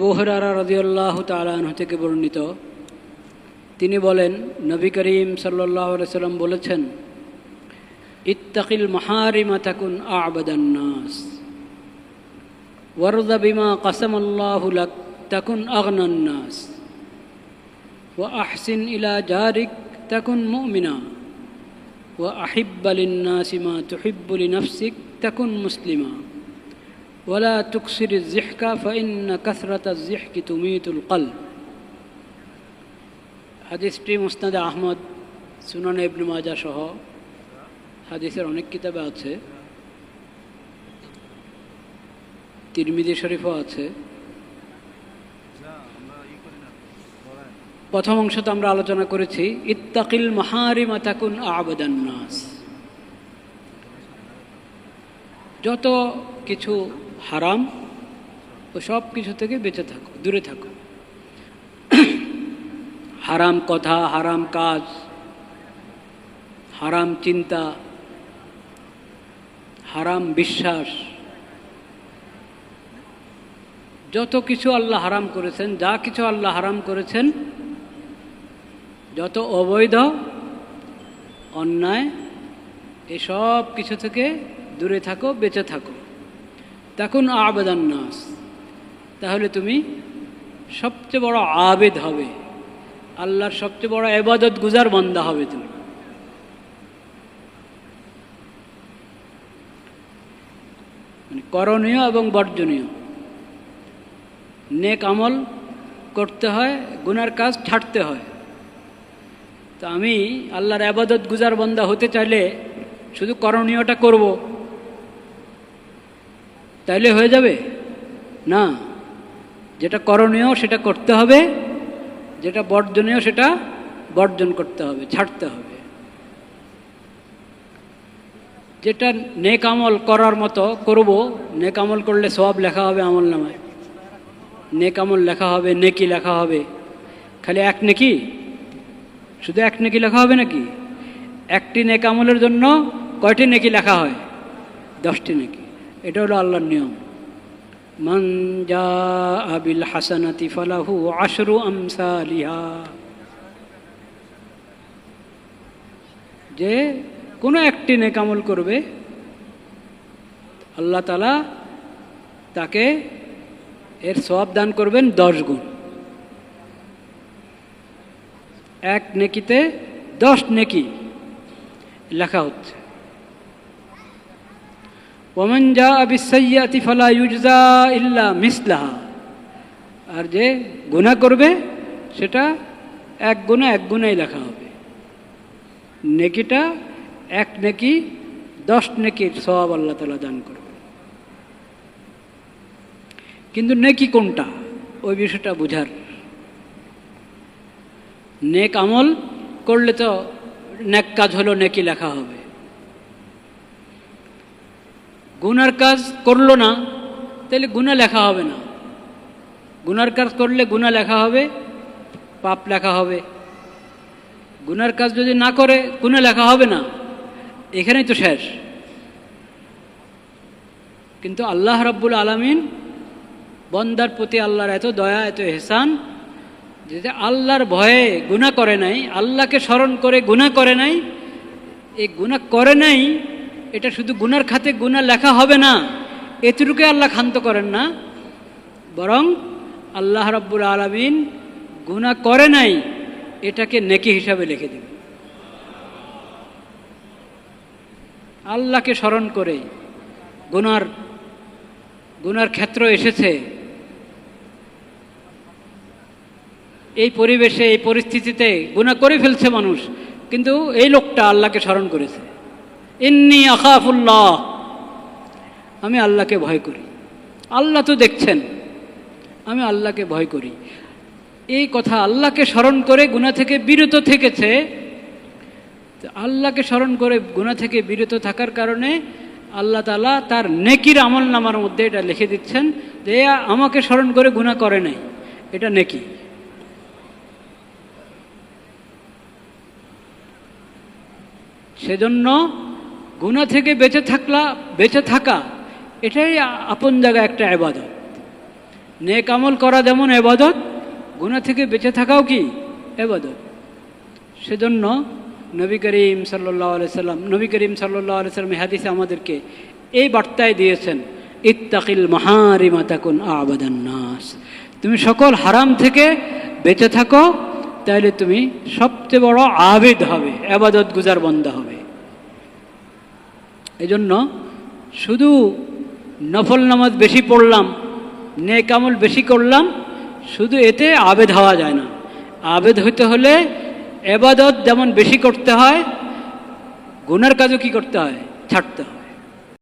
আবু হরারা রদিউল্লাহ তালাহ থেকে বর্ণিত। তিনি বলেন, নবী করিম সাল্লাহ সাল্লাম বলেছেন, ইত্তাকিল মাহারিমা তাকুন আবদান্নাস ওয়ারদা বিমা কাসাম আল্লাহ লাক তাকুন আগনান্নাস ও আহসিন ইলা জারিক তাকুন মুমিনা। ও আহিব্বালিন্নাসি মা তুহিব্বুলি নফসিক তাকুন মুসলিমা। ولا تكسر الزحك فإن كثرة الزحك تميت القلب হাদিসটি মুস্তাদে আহমদ সুনান ইবনু মাজা সহ হাদিসের অনেক কিতাবে আছে তিরমিদি শরীফও আছে প্রথম অংশতে আমরা আলোচনা করেছি ইত্তাকিল মাহারিমা তাকুন আবদান্নাস যত কিছু হারাম, ও সব কিছু থেকে বেঁচে থাকো, দূরে থাকো। হারাম কথা, হারাম কাজ, হারাম চিন্তা, হারাম বিশ্বাস, যত কিছু আল্লাহ হারাম করেছেন, যা কিছু আল্লাহ হারাম করেছেন, যত অবৈধ, অন্যায়, এসব কিছু থেকে দূরে থাকো, বেঁচে থাকো। তখন আবেদান নাস। তাহলে তুমি সবচেয়ে বড় আবেদ হবে। আল্লাহর সবচেয়ে বড় এবাদত গুজার বন্দা হবে তুমি। মানে করণীয় এবং বর্জনীয়। নেক আমল করতে হয়, গুনার কাজ ছাড়তে হয়। তো আমি আল্লাহর আবাদত গুজার বন্দা হতে চাইলে শুধু করণীয়টা করব। তাইলে হয়ে যাবে? না। যেটা করণীয় সেটা করতে হবে, যেটা বর্জনীয় সেটা বর্জন করতে হবে, ছাড়তে হবে। যেটা নেক আমল করার মতো করব, নেক আমল করলে সব লেখা হবে আমল নামায়। নেক আমল লেখা হবে, নেকি লেখা হবে। খালি এক নেকি? শুধু এক নেকি লেখা হবে নাকি? একটি নেক আমলের জন্য কয়টি নেকি লেখা হয়? দশটি নেকি। এটা হলো আল্লাহর নিয়ম। মান আবিল হাসানাতি ফালাহু আশরু আমসালিহা। যে কোনো একটি নেকামল করবে, আল্লাহ তালা তাকে এর সব দান করবেন দশ গুণ। এক নেকিতে দশ নেকি লেখা হচ্ছে। ওমন যা আবিসাইয়াতি ফলা ইউজা ইল্লা মিসলাহা আর যে গুণা করবে, সেটা এক গুণা এক গুণাই লেখা হবে। নেকিটা এক নেকি, দশ নেকির সব আল্লাহ তালা দান করবে কিন্তু নেকি কোনটা? ওই বিষয়টা বুঝার। নেক আমল করলে তো নেক কাজ হলো নেকি লেখা হবে। গুনার কাজ করল না, তাহলে গুণা লেখা হবে না। গুনার কাজ করলে গুণা লেখা হবে, পাপ লেখা হবে। গুনার কাজ যদি না করে গুণা লেখা হবে না। এখানেই তো শেষ। কিন্তু আল্লাহ রব্বুল আলমিন বন্দার প্রতি আল্লাহর এত দয়া, এত এহসান যে আল্লাহর ভয়ে গুণা করে নাই, আল্লাহকে স্মরণ করে গুণা করে নাই, এই গুণা করে নাই এটা শুধু গুনার খাতে গুনা লেখা হবে না, এতটুকুই আল্লাহ ক্ষান্ত করেন না। বরং আল্লাহ রব্বুল আলমিন গুণা করে নাই, এটাকে নেকি হিসাবে লিখে দেবে আল্লাহকে স্মরণ করে গুনার গুনার ক্ষেত্র এসেছে। এই পরিবেশে, এই পরিস্থিতিতে গুণা করে ফেলছে মানুষ, কিন্তু এই লোকটা আল্লাহকে স্মরণ করেছে। ইন্নি আকাফুল্লাহ আমি আল্লাহকে ভয় করি। আল্লাহ তো দেখছেন। আমি আল্লাহকে ভয় করি। এই কথা আল্লাহকে স্মরণ করে গুণা থেকে বিরত থেকেছে। আল্লাহকে স্মরণ করে গুণা থেকে বিরত থাকার কারণে আল্লাহ তালা তার নেকির আমল নামার মধ্যে এটা লিখে দিচ্ছেন যে আমাকে স্মরণ করে গুণা করে নাই। এটা নেকি। সেজন্য গুণা থেকে বেঁচে থাকলা, বেঁচে থাকা, এটাই আপন জায়গা একটা আবাদত। নেক আমল করা যেমন এবাদত গুণা থেকে বেঁচে থাকাও কি? এবাদত সেজন্য নবী করিম সাল্লাহ সাল্লাম, নবী করিম সাল্লাহ সাল্লাম হাদিসে আমাদেরকে এই বার্তায় দিয়েছেন, ইত্তাকিল মাহারিমা তাকুন আবাদান নাস। তুমি সকল হারাম থেকে বেঁচে থাকো তাহলে তুমি সবচেয়ে বড় আবেদ হবে, আবাদত গুজার বন্ধ হবে। এজন্য শুধু নফল নামাজ বেশি পড়লাম নেকামল বেশি করলাম, শুধু এতে আবেদ হওয়া যায় না। আবেদ হইতে হলে এবাদত যেমন বেশি করতে হয়, গুনার কাজও কি করতে হয়? ছাড়তে হয়।